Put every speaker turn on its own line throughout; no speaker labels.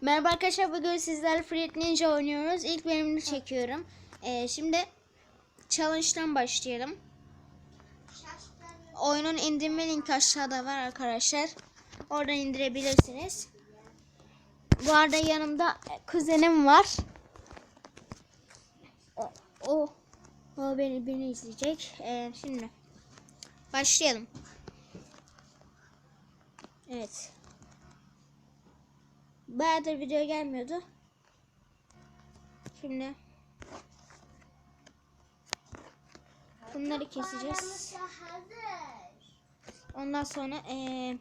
Merhaba arkadaşlar bugün sizlerle Fruit Ninja oynuyoruz. İlk bölümünü çekiyorum. Ee, şimdi challenge'dan başlayalım. Oyunun indirme linki aşağıda var arkadaşlar. Oradan indirebilirsiniz. Bu arada yanımda kuzenim var. O, o, o beni beni izleyecek. Ee, şimdi başlayalım. Evet. Bayağıdır video gelmiyordu. Şimdi bunları keseceğiz. Ondan sonra eee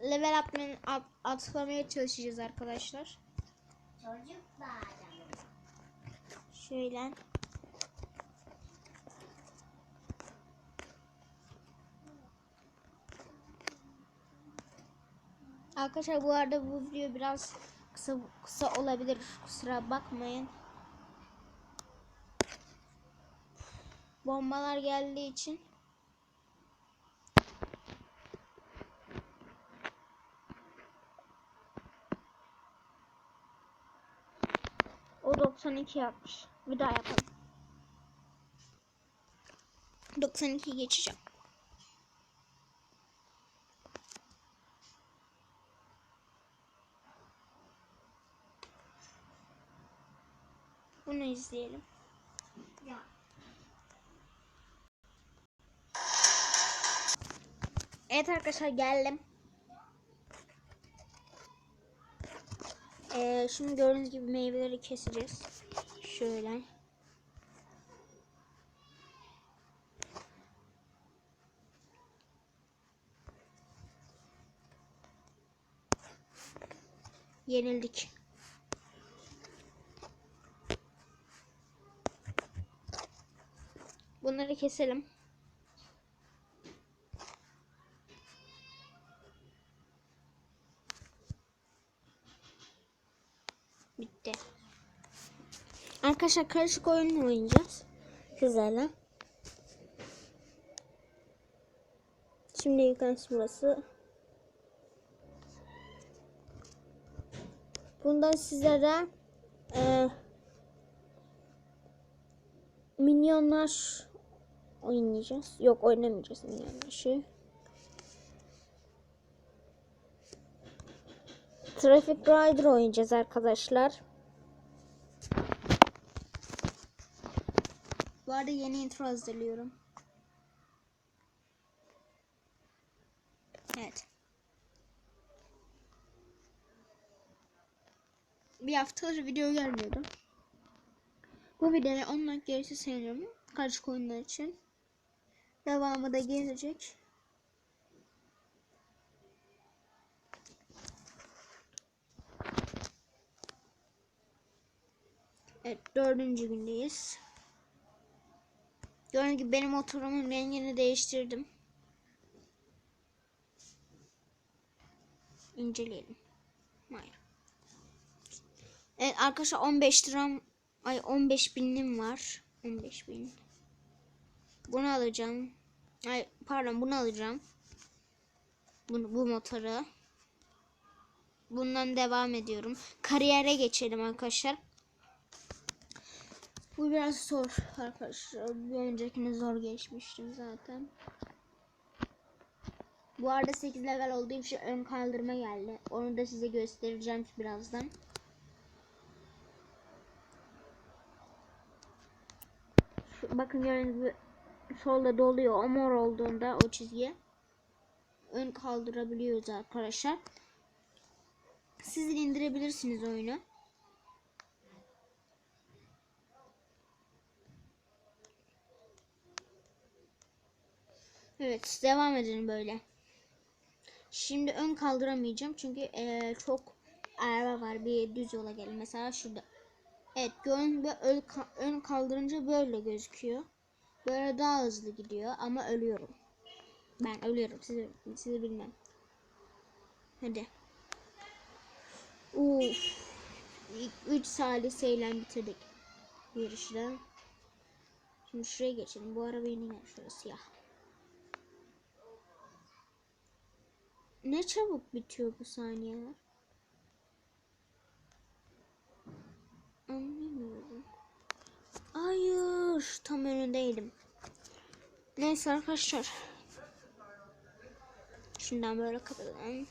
level atmaya, at, atlamaya çalışacağız arkadaşlar. Şöyle. Arkadaşlar bu arada bu video biraz kısa kısa olabilir. Kusura bakmayın. Bombalar geldiği için O 92 yapmış. Bir daha yapalım. 92 geçeceğim. Bunu izleyelim. Evet arkadaşlar geldim. Ee, şimdi gördüğünüz gibi meyveleri keseceğiz. Şöyle. Yenildik. Bunları keselim. Bitti. Arkadaşlar karışık oyun oynayacağız. Sizlerle. Şimdi yukarısı burası. Bundan sizlere e, minyonlar oynayacağız. Yok oynamayacağız minyonlar şey. Traffic Rider oynayacağız arkadaşlar. Bu arada yeni intro hazırlıyorum. Evet. Bir haftadır video gelmiyordu. Bu videoya 10 like gerisi sayıyorum. Karışık oyunlar için. Devamı da gelecek. Evet dördüncü gündeyiz. Gördüğünüz gibi benim motorumun rengini değiştirdim. İnceleyelim. Hayır. Evet arkadaşlar 15 liram ay 15 binim var. 15 bin. Bunu alacağım. Ay pardon bunu alacağım. Bunu, bu motoru. Bundan devam ediyorum. Kariyere geçelim arkadaşlar. Bu biraz zor arkadaşlar. Bir öncekine zor geçmiştim zaten. Bu arada 8 level olduğu için ön kaldırma geldi. Onu da size göstereceğim birazdan. Bakın gördüğünüz gibi solda doluyor. O mor olduğunda o çizgiye ön kaldırabiliyoruz arkadaşlar. Siz indirebilirsiniz oyunu. Evet devam edelim böyle. Şimdi ön kaldıramayacağım çünkü eee, çok araba var bir düz yola gelin. Mesela şurada. Evet ka- ön kaldırınca böyle gözüküyor. Böyle daha hızlı gidiyor ama ölüyorum. Ben ölüyorum sizi, sizi bilmem. Hadi. Uf. 3 saliseyle bitirdik yarışı da. Şimdi şuraya geçelim. Bu arabayı yine şurası siyah. Ne çabuk bitiyor bu saniyeler. Anlamıyorum. Hayır. Tam önündeydim. Neyse arkadaşlar. Şundan böyle kapatalım.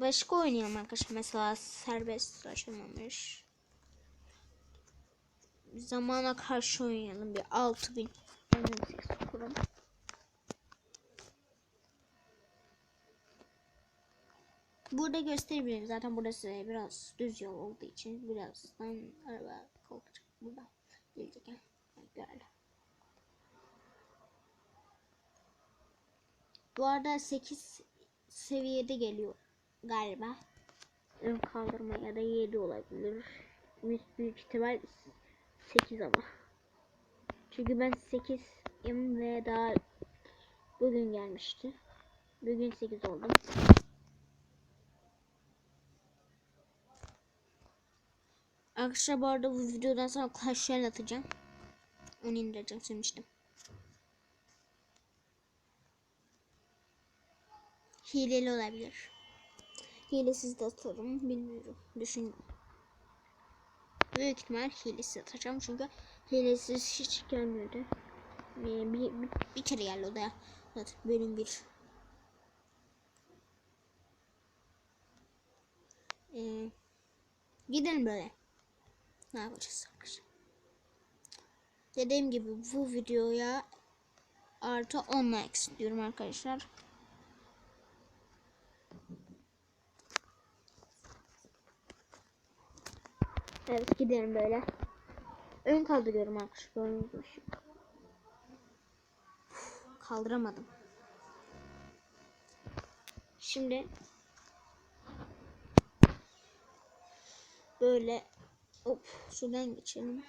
Başka oynayalım arkadaşlar. Mesela serbest açılmamış. Zamana karşı oynayalım. Bir 6000 MX kurum. Burada gösterebilirim. Zaten burası biraz düz yol olduğu için birazdan araba kalkacak burada. Gelecek. Görelim. Bu arada 8 seviyede geliyor galiba. Ön kaldırma ya da 7 olabilir. Büyük, ihtimal 8 ama. Çünkü ben 8'im ve daha bugün gelmişti. Bugün 8 oldum. Arkadaşlar bu arada bu videodan sonra Clash Royale atacağım. Onu indireceğim söylemiştim. Hileli olabilir. Hilesiz de atarım bilmiyorum. Düşünüyorum. Büyük ihtimal hilesiz atacağım çünkü hilesiz hiç gelmedi. Bir, bir, bir, bir kere geldi o da evet, bölüm bir. Ee, gidelim böyle. Ne yapacağız arkadaşlar? Dediğim gibi bu videoya artı 10 like istiyorum arkadaşlar. Evet gidelim böyle. Ön kaldırıyorum arkadaşlar. Gördüğünüz. Kaldıramadım. Şimdi böyle hop şuradan geçelim.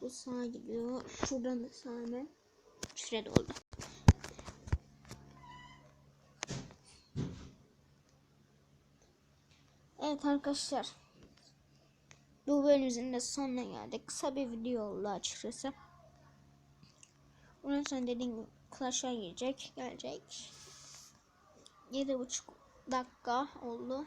Bu sağa gidiyor. Şuradan da sağa hemen. Şuraya oldu. Evet arkadaşlar. Bu bölümümüzün de sonuna geldik. Kısa bir video oldu açıkçası. Bundan sonra dediğim gibi Clash'a girecek. Gelecek. 7,5 dakika oldu.